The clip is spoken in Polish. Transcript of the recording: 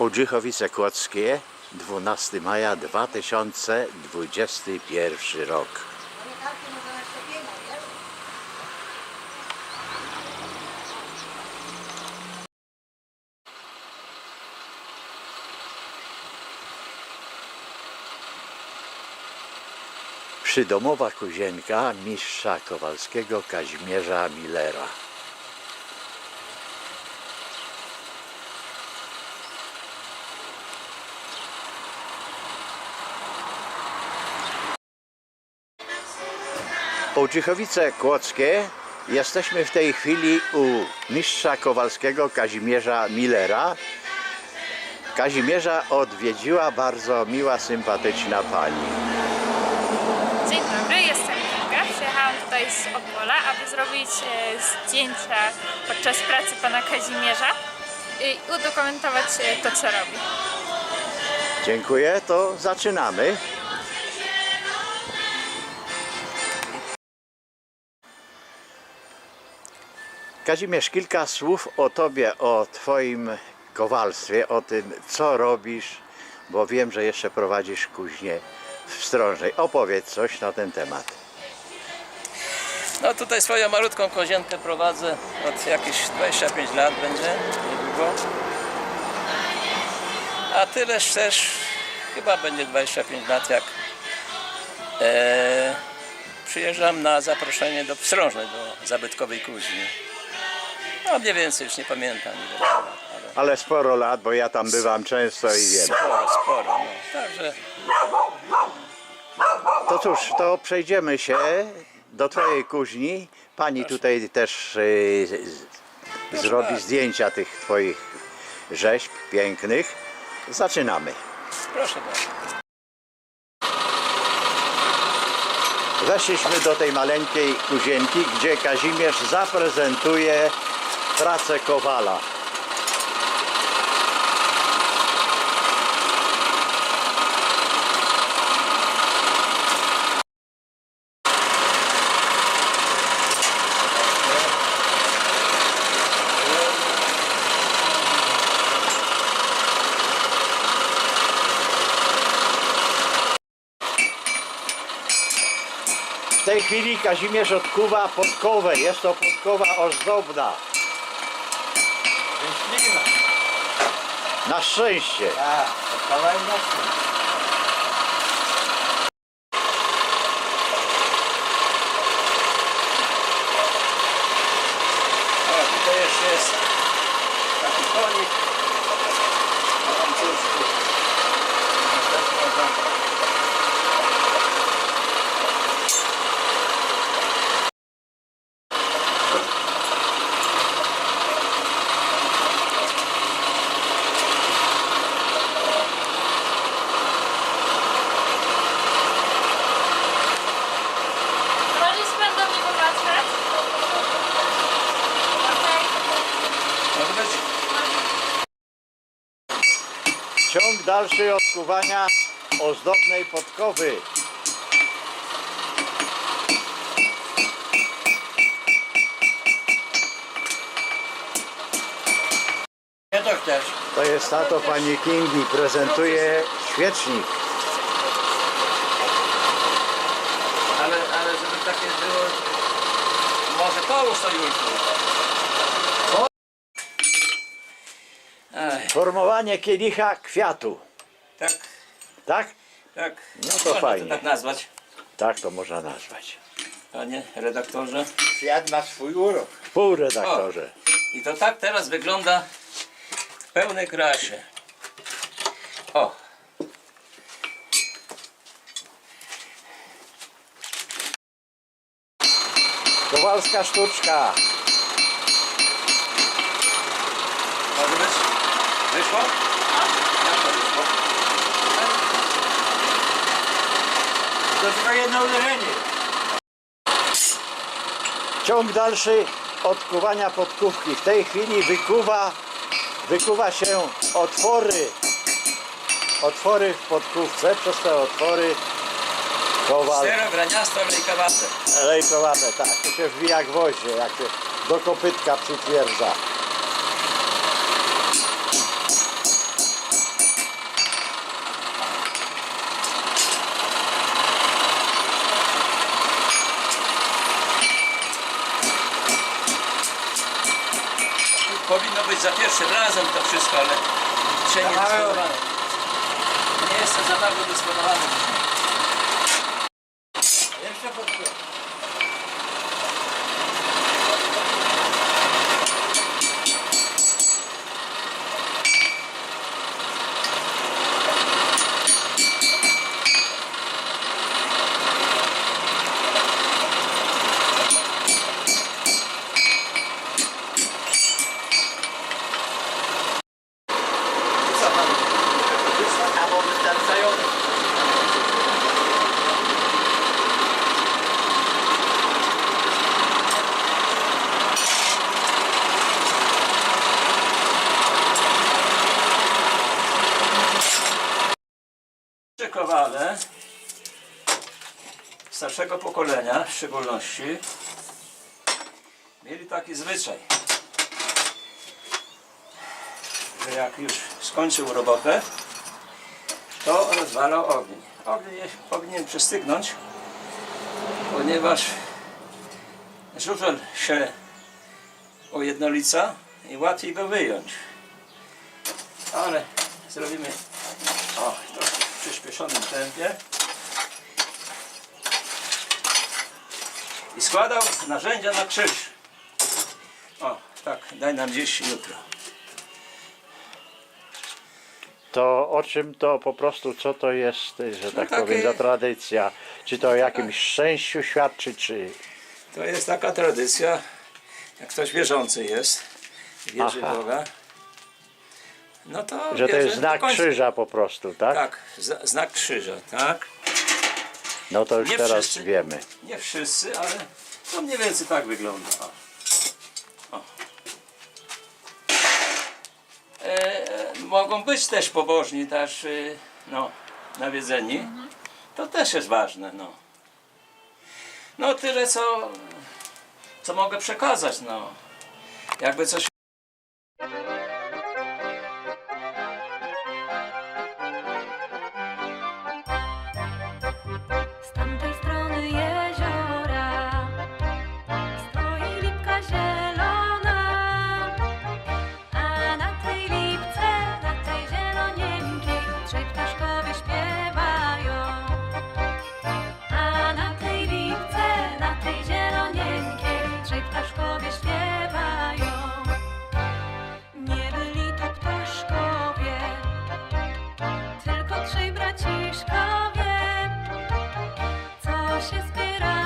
Ołdrzychowice Kłodzkie, 12 maja 2021 rok. Przydomowa kuzienka mistrza Kowalskiego Kazimierza Millera. Ołdrzychowice Kłodzkie. Jesteśmy w tej chwili u mistrza Kowalskiego Kazimierza Millera. Kazimierza odwiedziła bardzo miła, sympatyczna pani. Dzień dobry, jestem Kinga. Przyjechałam tutaj z Opola, aby zrobić e, zdjęcia podczas pracy pana Kazimierza i udokumentować e, to, co robi. Dziękuję, to zaczynamy. Kazimierz, kilka słów o Tobie, o Twoim kowalstwie, o tym, co robisz, bo wiem, że jeszcze prowadzisz kuźnię w Wstrążnej. Opowiedz coś na ten temat. No tutaj swoją malutką kozienkę prowadzę od jakieś 25 lat będzie niedługo. A tyleż też chyba będzie 25 lat jak e, przyjeżdżam na zaproszenie do Wstrążnej, do zabytkowej kuźni. No mniej więcej już nie pamiętam ile to lat, ale Ale sporo lat, bo ja tam bywam często i wiem. sporo, sporo. No. Także To cóż, to przejdziemy się do Twojej kuźni. Pani tutaj też y, z- zrobi bardzo. zdjęcia tych Twoich rzeźb pięknych. Zaczynamy. proszę bardzo. Weszliśmy do tej maleńkiej kuzienki, gdzie Kazimierz zaprezentuje pracę Kowala. W tej chwili Kazimierz odkuwa podkowę. Jest to podkowa ozdobna. Szczęśliwa. Na szczęście. Tak, to kolejna szczęście. Ciąg dalszy odkuwania ozdobnej podkowy. Ja to chcesz. To jest tato pani Kingi. Prezentuje świecznik. Ale, ale żeby takie było... Może połóż to już. Aj, Formowanie kielicha kwiatu. tak, Tak? tak. No to Można fajnie. tak nazwać, Tak to można nazwać. panie redaktorze. Świat ma swój urok. Pół redaktorze. I to tak teraz wygląda w pełnej krasie. O, Kowalska sztuczka. może być? Wyszło? Jak to wyszło? To tylko jedno uderzenie. Ciąg dalszy odkuwania podkówki. W tej chwili wykuwa, wykuwa się otwory. Otwory w podkówce. Przez te otwory kowal graniasto lejkowate. lejkowate. Tak, to się wbija gwoździe, jak się do kopytka przytwierdza. Za pierwszym razem to wszystko, ale dzisiaj nie dysponowany. Nie jestem za bardzo dysponowany. Starszego pokolenia w szczególności mieli taki zwyczaj, że jak już skończył robotę, to rozwalał ogień. Ogień nie powinien przystygnąć, ponieważ żużel się ujednolica i łatwiej go wyjąć. Ale zrobimy o, trochę w przyspieszonym tempie. I składał narzędzia na krzyż. O, tak, daj nam dziś jutro. To o czym to po prostu, co to jest, że tak takie- powiem, za tradycja? Czy to o jakimś szczęściu świadczy, czy... To jest taka tradycja, jak ktoś wierzący jest, wierzy Aha. w Boga, no to Że to wierzy jest do znak końca. krzyża po prostu, tak? Tak, znak krzyża, tak. No to już Nie teraz wszyscy. wiemy. Nie wszyscy, ale to mniej więcej tak wygląda. O. O. E, mogą być też pobożni, też y, no, nawiedzeni. To też jest ważne. No, no tyle, co, co mogę przekazać. No. Jakby coś esperar.